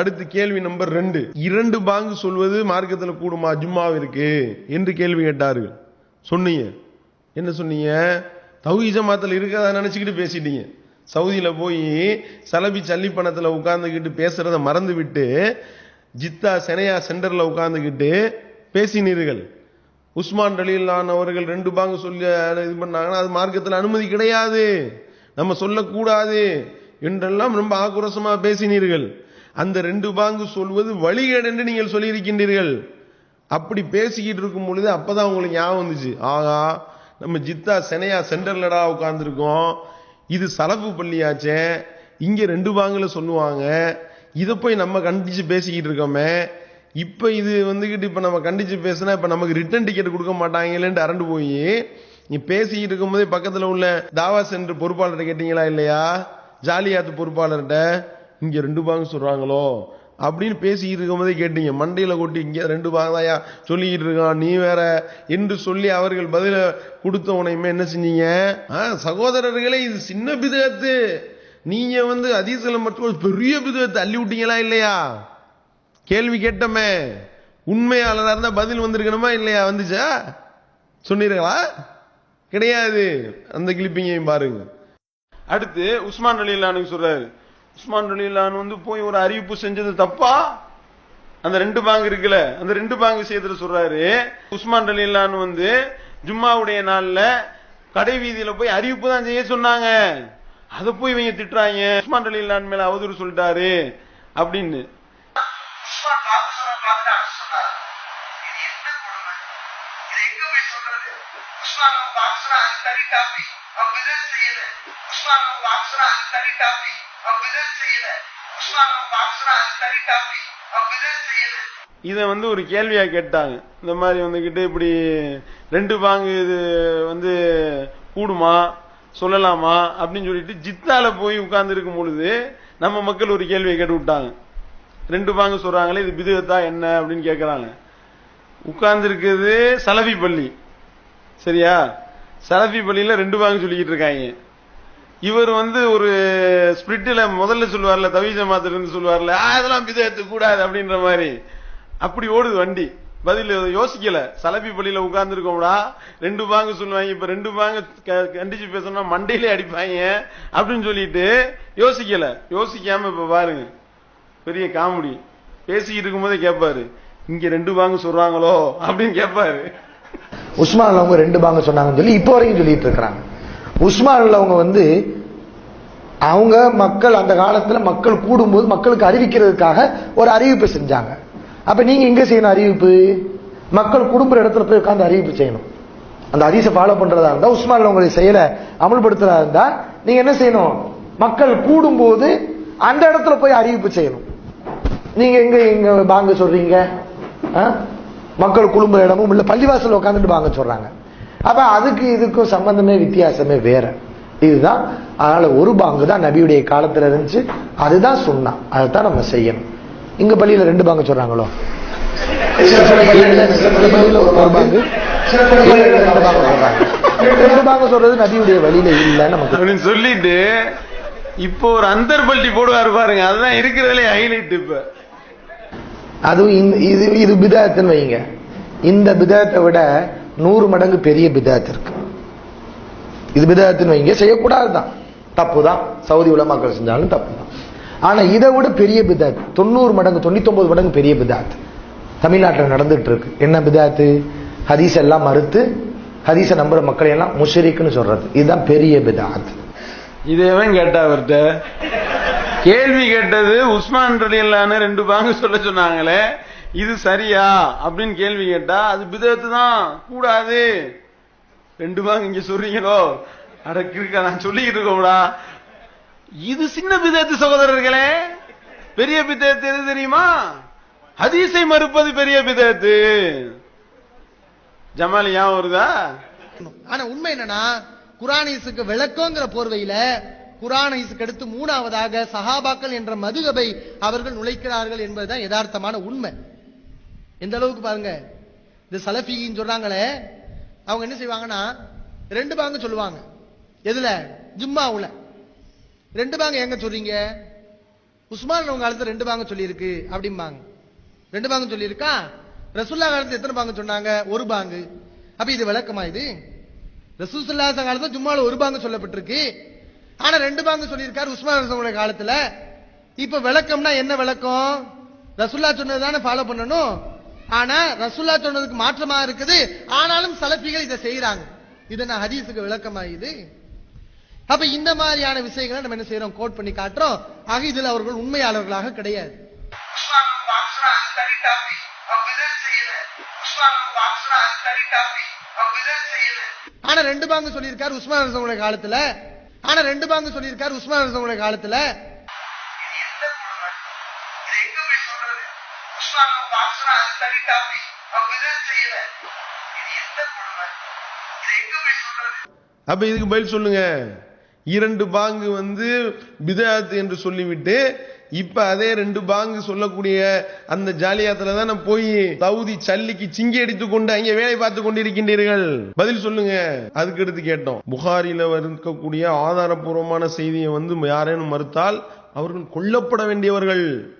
அடுத்து கேள்வி நம்பர் ரெண்டு. இரண்டு பாங்கு சொல்வது மார்க்கத்தில் கூடுமா? ஜும்மாவிற்கு. என்று கேள்வி கேட்டார்கள். சொன்னீங்க. என்ன சொன்னீங்க? தௌஹி ஜமாத்தில் இருக்கதா நினச்சிக்கிட்டு பேசிட்டீங்க. சவுதியில் போய் சலபி சல்லி பணத்தில் உட்காந்துக்கிட்டு பேசுகிறத மறந்து விட்டு ஜித்தா செனையா சென்டரில் உட்காந்துக்கிட்டு பேசினீர்கள். உஸ்மான் ரலீலான் அவர்கள் ரெண்டு பாங்கு சொல்லி இது பண்ணாங்கன்னா அது மார்க்கத்தில் அனுமதி கிடையாது. நம்ம சொல்லக்கூடாது என்றெல்லாம் ரொம்ப ஆக்ரோஷமாக பேசினீர்கள். அந்த ரெண்டு பாங்கு சொல்வது வழிகேடு என்று நீங்கள் சொல்லியிருக்கின்றீர்கள். அப்படி பேசிக்கிட்டு இருக்கும் பொழுது அப்பதான் உங்களுக்கு ஞாபகம் வந்துச்சு. ஆகா நம்ம ஜித்தா செனையா சென்டர்லடா உட்கார்ந்துருக்கோம். இது சலப்பு பள்ளியாச்சே. இங்க ரெண்டு பாங்கில் சொல்லுவாங்க. இதை போய் நம்ம கண்டிச்சு பேசிக்கிட்டு இருக்கோமே. இப்போ இது வந்துக்கிட்டு இப்போ நம்ம கண்டிச்சு பேசினா இப்போ நமக்கு ரிட்டர்ன் டிக்கெட் கொடுக்க மாட்டாங்களேன்ட்டு அரண்டு போய் நீ பேசிக்கிட்டு இருக்கும்போதே பக்கத்தில் உள்ள தாவா சென்டர் பொறுப்பாளர்கிட்ட கேட்டீங்களா இல்லையா? ஜாலியாத்து பொறுப்பாளர்கிட்ட. இங்கே ரெண்டு பாகம் சொல்கிறாங்களோ அப்படின்னு பேசிக்கிட்டு இருக்கும்போதே கேட்டீங்க. மண்டையில் கொட்டி இங்கே ரெண்டு பாகதாயா சொல்லிக்கிட்டு இருக்கான். நீ வேற என்று சொல்லி அவர்கள் பதில கொடுத்த உனையுமே என்ன செஞ்சீங்க? ஆ, சகோதரர்களே இது சின்ன பிதகத்து. நீங்கள் வந்து அதிசலம் மட்டும் ஒரு பெரிய பிதகத்தை அள்ளி விட்டீங்களா இல்லையா? கேள்வி கேட்டமே. உண்மையாளராக இருந்தால் பதில் வந்திருக்கணுமா இல்லையா? வந்துச்சா? சொன்னீர்களா? கிடையாது. அந்த கிளிப்பிங்கையும் பாருங்க. அடுத்து உஸ்மான் அலிலானுக்கு சொல்றாரு. உஸ்மான் ரலிலான் வந்து போய் ஒரு அறிவிப்பு செஞ்சது தப்பா? அந்த ரெண்டு பேங்க் இருக்குல்ல அந்த ரெண்டு பாங்கு செய்யறதுல சொல்றாரு. உஸ்மான் ரலிலான் வந்து ஜும்மாவுடைய நாள்ல கடை வீதியில போய் அறிவிப்பு தான் செய்ய சொன்னாங்க. அதை போய் இவங்க திட்டுறாங்க. உஸ்மான் ரலிலான் மேல அவதூறு சொல்லிட்டாரு அப்படின்னு. உஸ்மான் பாக்ஸ்ரா சொன்ன டாபி என்ன அவங்க செய்யல. உஸ்மான் பாக்ஸ்ரா பார்த்து டாபி இதை வந்து ஒரு கேள்வியா கேட்டாங்க. இந்த மாதிரி வந்துகிட்டு இப்படி ரெண்டு பாங்கு இது வந்து கூடுமா சொல்லலாமா அப்படின்னு சொல்லிட்டு ஜித்தால போய் உட்கார்ந்து இருக்கும் பொழுது நம்ம மக்கள் ஒரு கேள்வியை கேட்டு விட்டாங்க ரெண்டு பாங்கு சொல்றாங்களே இது பிதுகத்தா என்ன அப்படின்னு கேட்கறாங்க உட்கார்ந்து இருக்கிறது பள்ளி. சரியா? சலவி பள்ளியில ரெண்டு பாங்கு சொல்லிக்கிட்டு இருக்காங்க. இவர் வந்து ஒரு ஸ்பிரிட்டில் முதல்ல சொல்லுவார்ல தவிஜ மாத்திரன்னு சொல்லுவார்ல அதெல்லாம் இதெல்லாம் கூடாது அப்படின்ற மாதிரி. அப்படி ஓடுது வண்டி. பதில் யோசிக்கல. சலபி பள்ளியில உட்கார்ந்துருக்கோம்டா ரெண்டு பாங்கு சொல்லுவாங்க இப்ப ரெண்டு பாங்கு க- கண்டிச்சு பேசணும்னா மண்டையிலே அடிப்பாங்க அப்படின்னு சொல்லிட்டு யோசிக்கல. யோசிக்காம இப்ப பாருங்க. பெரிய காமெடி. பேசிக்கிட்டு இருக்கும்போதே கேட்பாரு இங்க ரெண்டு பாங்கு சொல்றாங்களோ? அப்படின்னு கேட்பாரு உஸ்மான் அவங்க ரெண்டு பாங்க சொன்னாங்கன்னு சொல்லி இப்போ வரைக்கும் சொல்லிட்டு இருக்கிறாங்க. உஸ்மான் அவங்க வந்து அவங்க மக்கள் அந்த காலத்தில் மக்கள் கூடும்போது மக்களுக்கு அறிவிக்கிறதுக்காக ஒரு அறிவிப்பு செஞ்சாங்க. அப்ப நீங்க எங்க செய்யணும் அறிவிப்பு? மக்கள் குடும்புற இடத்துல போய் உட்காந்து அறிவிப்பு செய்யணும். அந்த ஹதீஸை ஃபாலோ பண்றதா இருந்தா உஸ்மான் உங்களுடைய செயலை அமல்படுத்துறதா இருந்தா நீங்க என்ன செய்யணும்? மக்கள் கூடும்போது அந்த இடத்துல போய் அறிவிப்பு செய்யணும். நீங்க எங்க எங்க பாங்க சொல்றீங்க? ஆ? மக்கள் குடும்ப இடமும் இல்ல பள்ளிவாசல் உட்காந்துட்டு பாங்க சொல்றாங்க. அப்ப அதுக்கு இதுக்கும் சம்பந்தமே வித்தியாசமே வேற. இதுதான் அதனால ஒரு பாங்கு தான் நபியுடைய காலத்துல இருந்துச்சு. அதுதான் சொன்னான் அதைத்தான் நம்ம செய்யணும். இங்க பள்ளியில ரெண்டு பாங்கு சொல்றாங்களோ? ஒரு பாங்கு ரெண்டு பாங்கு சொல்றது நபியுடைய வழியில இல்ல நமக்கு சொல்லிட்டு இப்போ ஒரு அந்தர் பல்ட்டி போடுவாரு பாருங்க. அதுதான் இருக்கிறதுலே ஹைலைட் இப்ப. அதுவும் இது இது பிதாத்துன்னு வைங்க. இந்த பிதாத்தை விட நூறு மடங்கு பெரிய பிதாத் இருக்கு. இது பிதாத்துன்னு வைங்க செய்யக்கூடாதுதான். தப்பு தான் சவுதி உலமாக்கள் செஞ்சாலும் தப்பு தான் ஆனா இதை விட பெரிய பிதாத் தொண்ணூறு மடங்கு தொண்ணூத்தொன்பது மடங்கு பெரிய பிதாத் தமிழ்நாட்டில் நடந்துட்டு இருக்கு என்ன பிதாத்து? ஹதீஸ் எல்லாம் மறுத்து ஹதீஸை நம்புற மக்களை எல்லாம் முஷரிக்குன்னு சொல்றது. இதுதான் பெரிய பிதாத். இதேவன் கேட்டா அவர்கிட்ட கேள்வி கேட்டது உஸ்மான் ரலியல்லான்னு ரெண்டு பாங்கு சொல்ல சொன்னாங்களே. இது சரியா? அப்படின்னு கேள்வி கேட்டா அது பிதத்து தான். கூடாது. ரெண்டு பாங்கு இங்க சொல்றீங்களோ? அடக்கிருக்க நான் சொல்லிக்கிட்டு இருக்கோம்டா. இது சின்ன பிதத்து சகோதரர்களே. பெரிய பிதத்து எது தெரியுமா? ஹதீஸை மறுப்பது பெரிய பிதத்து ஜமாலி ஞாபகம் வருதா? ஆனா உண்மை என்னன்னா குரானீஸுக்கு விளக்கங்கிற போர்வையில குரானீஸுக்கு அடுத்து மூணாவதாக சஹாபாக்கள் என்ற மதுகபை அவர்கள் நுழைக்கிறார்கள் என்பதுதான் யதார்த்தமான உண்மை. எந்த அளவுக்கு பாருங்க. இந்த சலஃபின்னு சொல்றாங்களே அவங்க என்ன செய்வாங்கன்னா ரெண்டு பாங்க சொல்லுவாங்க. எதுல? ஜும்மாவுல. ரெண்டு பாங்க எங்க சொல்றீங்க? உஸ்மான் அவங்க காலத்துல ரெண்டு பாங்க சொல்லியிருக்கு அப்படிம்பாங்க. ரெண்டு பாங்க சொல்லியிருக்கா? ரசூல்லா காலத்துல எத்தனை பாங்க சொன்னாங்க? ஒரு பாங்கு. அப்ப இது விளக்கமா இது? ரசூசுல்லா காலத்துல ஜும்மால ஒரு பாங்க சொல்லப்பட்டிருக்கு. ஆனா ரெண்டு பாங்க சொல்லியிருக்காரு உஸ்மான் ரசூலுடைய காலத்துல. இப்ப விளக்கம்னா என்ன விளக்கம்? ரசுல்லா சொன்னது தானே ஃபாலோ பண்ணணும். ஆனா ரசூல்லா சொன்னதுக்கு மாற்றமா இருக்குது. ஆனாலும் சலஃபிகள் இதை செய்யறாங்க இது நான் ஹதீஸுக்கு விளக்கமா இது? அப்ப இந்த மாதிரியான விஷயங்களை நம்ம என்ன செய்யறோம் கோட் பண்ணி காட்டுறோம். ஆக இதுல அவர்கள் உண்மையாளர்களாக கிடையாது. ஆனா ரெண்டு பாங்க சொல்லியிருக்காரு உஸ்மான் ரசங்களுடைய காலத்துல. ஆனா ரெண்டு பாங்க சொல்லியிருக்காரு உஸ்மான் ரசங்களுடைய காலத்துல இது எந்த கொடுமை இது எங்க போய் சொல்றது உஸ்மான் அவங்க வாங்க டாபிக் அவங்க செய்யல? இது எந்த கொடுமை இது எங்க போய் சொல்றது? அப்ப இதுக்கு பதில் சொல்லுங்க. இரண்டு பாங்கு வந்து பிதாத் என்று சொல்லிவிட்டு இப்ப அதே ரெண்டு பாங்கு சொல்லக்கூடிய அந்த ஜாலியாத்துல தான் போய் தகுதி சல்லிக்கு சிங்கி அடித்துக் கொண்டு அங்கே வேலை பார்த்து கொண்டிருக்கின்றீர்கள். பதில் சொல்லுங்க. அதுக்கு எடுத்து கேட்டோம். புகாரில இருக்கக்கூடிய ஆதாரபூர்வமான செய்தியை வந்து யாரேனும் மறுத்தால் அவர்கள் கொல்லப்பட வேண்டியவர்கள்.